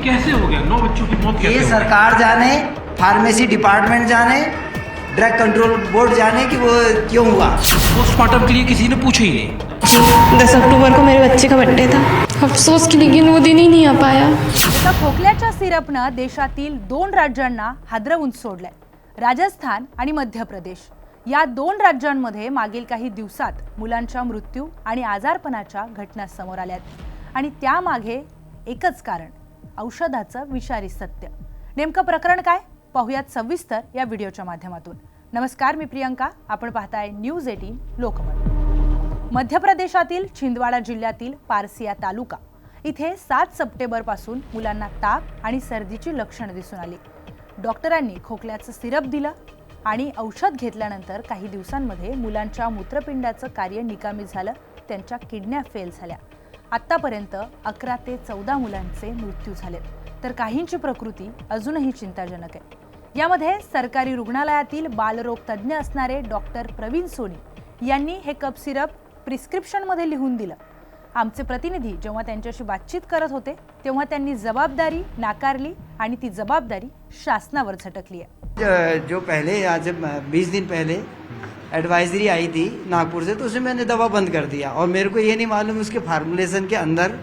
कैसे हो गया? नौ बच्चों की मौत कैसे ये हो? सरकार जाने फार्मेसी डिपार्टमेंट जाने ड्रग कंट्रोल बोर्ड जाने कि वो क्यों हुआ? पोस्टमार्टम के लिए किसी ने पूछा ही नहीं। दस अक्टूबर को मेरे बच्चे का बर्थडे था। अफसोस कि लेकिन वो दिन ही नहीं आ पाया। एका खोकल्याच्या सिरपनं देशातील दोन राज्यांना हादरवून सोडलंय. राजस्थान आणि मध्य प्रदेश या दोन राज्यांमध्ये मागील काही दिवसात मुलांच्या मृत्यू आणि आजारपणाच्या घटना समोर आल्यात. आणि त्यामागे एकच कारण. औषधाचं विषारी सत्य. नेमकं प्रकरण काय? पाहुयात सविस्तर या व्हिडिओच्या माध्यमातून. नमस्कार मी प्रियंका. आपण पाहताय न्यूज एटीन लोकमत. मध्य प्रदेशातील छिंदवाडा जिल्ह्यातील पारसिया तालुका. इथे सात सप्टेंबरपासून मुलांना ताप आणि सर्दीची लक्षणं दिसून आली. डॉक्टरांनी खोकल्याचं सिरप दिलं आणि औषध घेतल्यानंतर काही दिवसांमध्ये मुलांच्या मूत्रपिंडाचं कार्य निकामी झालं त्यांच्या किडन्या फेल झाल्या. आत्तापर्यंत अकरा ते चौदा मुलांचे मृत्यू झालेत तर काहींची प्रकृती अजूनही चिंताजनक आहे. यामध्ये सरकारी रुग्णालयातील बालरोग तज्ज्ञ असणारे डॉक्टर प्रवीण सोनी यांनी हे कप सिरप प्रिस्क्रिप्शनमध्ये लिहून दिलं. आमचे प्रतिनिधी जेव्हा त्यांच्याशी बातचीत करत होते तेव्हा त्यांनी जबाबदारी नाकारली आणि ती जबाबदारी शासनावर झटकली आहे. जो पहले आज बीस दिन पहले एडवाइजरी आई थी नागपुर से तो उसमें मैंने दवा बंद कर दिया। और मेरे को ये नहीं मालूम उसके फार्मूलेशन के अंदर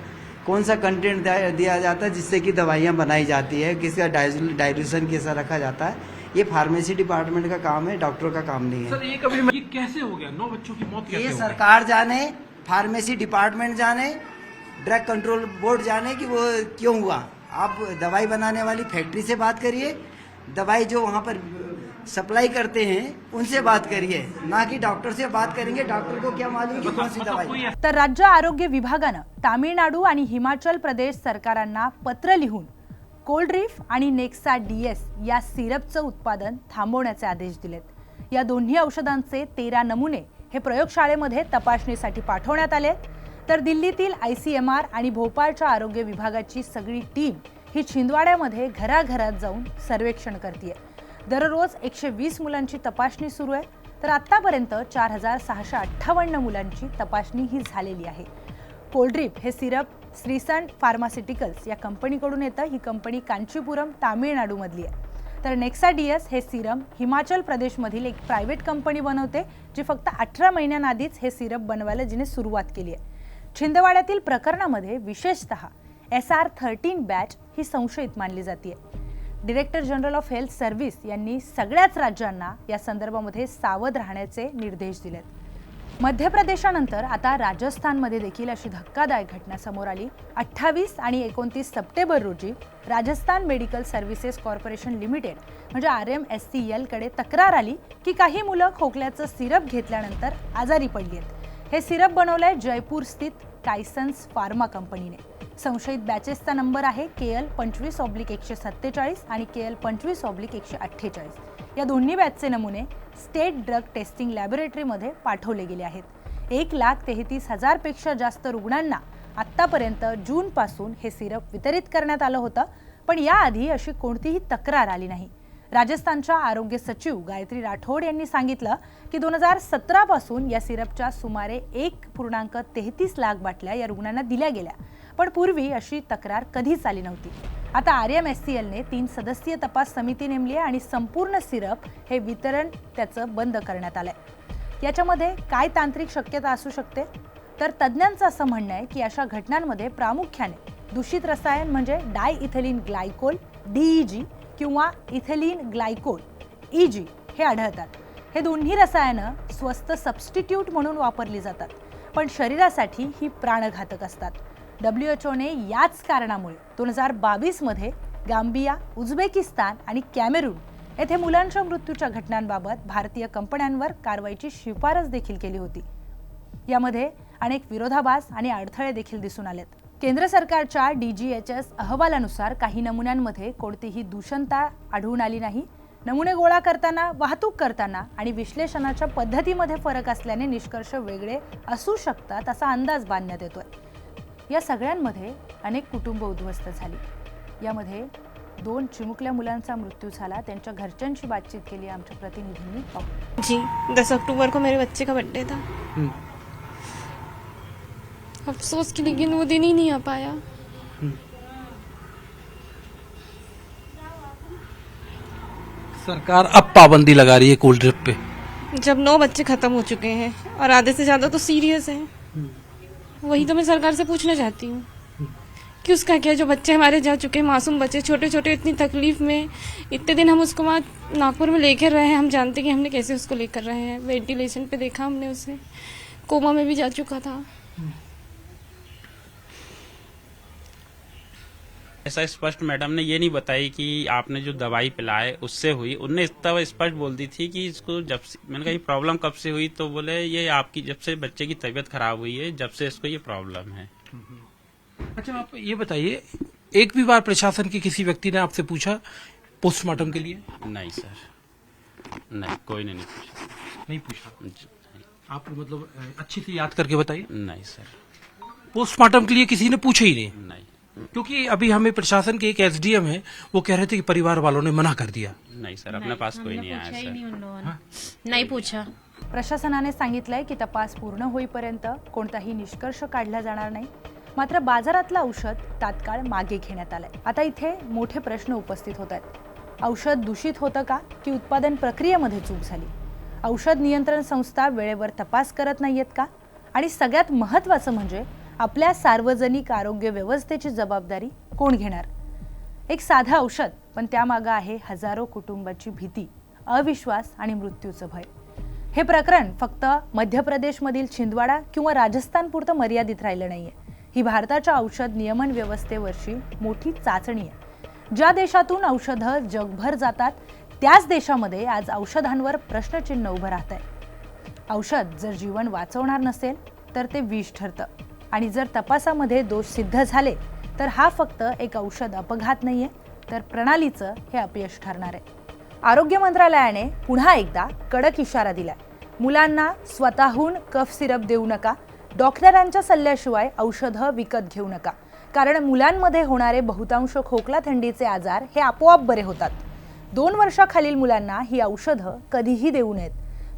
कौन सा कंटेंट दिया जाता है जिससे कि दवाइयाँ बनाई जाती है किसका डाइल्यूशन कैसा रखा जाता है। ये फार्मेसी डिपार्टमेंट का काम है डॉक्टर का काम नहीं है। सर ये कभी ये कैसे हो गया? नौ बच्चों की मौत कैसे ये सरकार जाने फार्मेसी डिपार्टमेंट जाने ड्रग कंट्रोल बोर्ड जाने कि वो क्यों हुआ। आप दवाई बनाने वाली फैक्ट्री से बात करिए। दवाई जो वहाँ पर सप्लाई करते हैं उनसे बात करिए। ना कि डॉक्टर से बात करेंगे डॉक्टर को क्या मालूम कि कौन सी दवाई। तर राज्य आरोग्य विभागानं तामिळनाडू आणि हिमाचल प्रदेश सरकारांना पत्र लिहून कोल्ड्रीफ आणि नेक्सा डीएस या सिरपचं उत्पादन थांबवण्याचे आदेश दिलेत. या दोन्ही औषधांचे तेरा नमुने हे प्रयोगशाळेमध्ये तपासणीसाठी पाठवण्यात आले तर दिल्लीतील आय सी एम आर आणि भोपाळच्या आरोग्य विभागाची सगळी टीम ही छिंदवाड्यामध्ये घराघरात जाऊन सर्वेक्षण करते दररोज एकशे वीस मुलांची तपासणी सुरू आहे तर आत्तापर्यंत चार हजार सहाशे अठ्ठावन्न मुलांची तपासणी ही झालेली आहे. कोल्ड्रीप हे सिरप श्रीसन फार्मास्युटिकल्स या कंपनीकडून येतं. ही कंपनी कांचीपुरम तामिळनाडूमधली आहे. तर नेक्साडियस हे सिरम हिमाचल प्रदेशमधील एक प्रायव्हेट कंपनी बनवते जी फक्त अठरा महिन्यांआधीच हे सिरप बनवायला जिने सुरुवात केली आहे. छिंदवाड्यातील प्रकरणामध्ये विशेषतः एस आर थर्टीन बॅच ही संशयित मानली जाते director general of health service यांनी सगळ्याच राज्यांना या संदर्भामध्ये सावध राहण्याचे निर्देश दिलेत. मध्य प्रदेशानंतर आता राजस्थानमध्ये देखील अशी धक्कादायक घटना समोर आली. अठ्ठावीस आणि एकोणतीस सप्टेंबर रोजी Rajasthan medical services corporation limited म्हणजे आर एम एस सी एलकडे तक्रार आली की काही मुलं खोकल्याचं सिरप घेतल्यानंतर आजारी पडली आहेत. हे सिरप बनवलंय जयपूर स्थित टायसन्स फार्मा कंपनीने. संशयित बॅचेसचा नंबर आहे के एल पंचवीस ऑब्लिक एकशे सत्तेचाळीस आणि के एल पंचवीस ऑब्लिक एकशे अठ्ठेचाळीस. या दोन्ही बॅचचे नमुने स्टेट ड्रग टेस्टिंग लॅबोरेटरीमध्ये पाठवले गेले आहेत. एक लाख तेहतीस हजारपेक्षा जास्त रुग्णांना आत्तापर्यंत जूनपासून हे सिरप वितरित करण्यात आलं होतं पण याआधी अशी कोणतीही तक्रार आली नाही. राजस्थानच्या आरोग्य सचिव गायत्री राठोड यांनी सांगितलं की दोन हजार सतरापासून या सिरपच्या सुमारे एक पूर्णांक तेहतीस लाख बाटल्या या रुग्णांना दिल्या गेल्या. पण पूर्वी अशी तक्रार कधीच आली नव्हती. आता आर एम एस सी एलने तीन सदस्यीय तपास समिती नेमली आहे आणि संपूर्ण सिरप हे वितरण त्याचं बंद करण्यात आलंय. याच्यामध्ये काय तांत्रिक शक्यता असू शकते? तर तज्ज्ञांचं असं म्हणणं आहे की अशा घटनांमध्ये प्रामुख्याने दूषित रसायन म्हणजे डाय इथेलिन ग्लायकोल डीईजी किंवा इथेलिन ग्लायकोल इजी हे आढळतात. हे दोन्ही रसायनं स्वस्त सबस्टिट्यूट म्हणून वापरली जातात पण शरीरासाठी ही प्राणघातक असतात. डब्ल्यू एच ओने याच कारणामुळे दोन हजार बावीसमध्ये गांबिया उझबेकिस्तान आणि कॅमेरून येथे मुलांच्या मृत्यूच्या घटनांबाबत भारतीय कंपन्यांवर कारवाईची शिफारस देखील केली होती. यामध्ये अनेक विरोधाभास आणि अडथळे देखील दिसून आलेत. केंद्र सरकारच्या डी जी एच एस अहवालानुसार काही नमुन्यांमध्ये कोणतीही दूषणता आढळून आली नाही. नमुने गोळा करताना वाहतूक करताना आणि विश्लेषणाच्या पद्धतीमध्ये फरक असल्याने निष्कर्ष वेगळे असू शकतात असा अंदाज बांधण्यात येतोय. या सगळ्यांमध्ये अनेक कुटुंब उद्ध्वस्त झाली. यामध्ये दोन चिमुकल्या मुलांचा मृत्यू झाला. त्यांच्या घरच्यांशी बातचीत केली आमच्या प्रतिनिधींनी. पाहू जी दस अक्टूबर को मेरे बच्चे का बर्थडे था? अफसोस की लेकिन वो दिन ही नहीं आ पाया। हम्म। सरकार अब पाबंदी लगा रही है कोल्ड ड्रिप पे। जब नौ बच्चे खत्म हो चुके हैं और आधे से ज़्यादा तो सीरियस हैं। हम्म। वही तो मैं सरकार से पूछना चाहती हूँ हम्म। कि उसका क्या जो बच्चे हमारे जा चुके हैं मासूम बच्चे छोटे छोटे इतनी तकलीफ़ में इतने दिन हम उसको वहाँ नागपुर में लेकर रहे हैं हम जानते कि हमने कैसे उसको लेकर रहे हैं। वेंटिलेशन पे देखा हमने उसे। कोमा में भी जा चुका था। ऐसा स्पष्ट मैडम ने ये नहीं बताई कि आपने जो दवाई पिलाए उससे हुई। उनने इतना स्पष्ट बोल दी थी कि इसको जब से मैंने कहा ये प्रॉब्लम कब से हुई? तो बोले ये आपकी जब से बच्चे की तबीयत खराब हुई है जब से इसको ये प्रॉब्लम है। अच्छा आप ये बताइए एक भी बार प्रशासन के किसी व्यक्ति ने आपसे पूछा पोस्टमार्टम के लिए? नहीं सर। नहीं कोई ने नहीं पूछा। नहीं पूछा? आप मतलब अच्छी से याद करके बताइए। नहीं सर। पोस्टमार्टम के लिए किसी ने पूछा ही नहीं? नहीं। क्योंकि अभी हमें प्रशासन के एक एसडीएम है वो कह रहे थे कि परिवार वालों ने मना कर दिया। नहीं सर अपने पास कोई नहीं आया सर। नाही पूछा। प्रशासनाने सांगितलंय की तपास पूर्ण होईपर्यंत कोणताही निष्कर्ष काढला जाणार नाही. मात्र बाजारातलं औषध तात्काळ मागे घेण्यात आलंय. आता इथे मोठे प्रश्न उपस्थित होत आहेत. औषध दूषित होतं का की उत्पादन प्रक्रियेमध्ये चूक झाली? औषध नियंत्रण संस्था वेळेवर तपास करत नाहीयेत का? आणि सगळ्यात महत्त्वाचं म्हणजे आपल्या सार्वजनिक आरोग्य व्यवस्थेची जबाबदारी कोण घेणार? एक साधं औषध पण त्यामागं आहे हजारो कुटुंबाची भीती अविश्वास आणि मृत्यूचं भय. हे प्रकरण फक्त मध्य प्रदेशमधील छिंदवाडा किंवा राजस्थानपुरतं मर्यादित राहिलं नाहीये. ही भारताच्या औषध नियमन व्यवस्थेवरची मोठी चाचणी आहे. ज्या देशातून औषधं जगभर जातात त्याच देशामध्ये आज औषधांवर प्रश्नचिन्ह उभं राहत आहे औषध जर जीवन वाचवणार नसेल तर ते विष ठरतं. आणि जर तपासामध्ये दोष सिद्ध झाले तर हा फक्त एक औषध अपघात नाही आहे तर प्रणालीचं हे अपयश ठरणार आहे. आरोग्य मंत्रालयाने पुन्हा एकदा कडक इशारा दिलाय. मुलांना स्वतःहून कफ सिरप देऊ नका डॉक्टरांच्या सल्ल्याशिवाय औषधं विकत घेऊ नका कारण मुलांमध्ये होणारे बहुतांश खोकला थंडीचे आजार हे आपोआप बरे होतात. दोन वर्षाखालील मुलांना ही औषधं कधीही देऊ नयेत.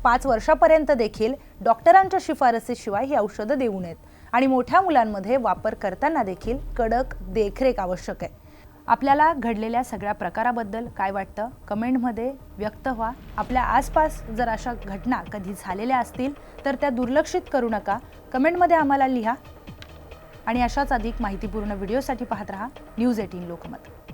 पाच वर्षापर्यंत देखील डॉक्टरांच्या शिफारसीशिवाय ही औषधं देऊ नयेत. आणि मोठ्या मुलांमध्ये वापर करताना देखील कडक देखरेख आवश्यक आहे. आपल्याला घडलेल्या सगळ्या प्रकाराबद्दल काय वाटतं? कमेंटमध्ये व्यक्त व्हा. आपल्या आसपास जर अशा घटना कधी झालेल्या असतील तर त्या दुर्लक्षित करू नका. कमेंटमध्ये आम्हाला लिहा आणि अशाच अधिक माहितीपूर्ण व्हिडिओसाठी पाहत रहा. News eighteen Lokmat.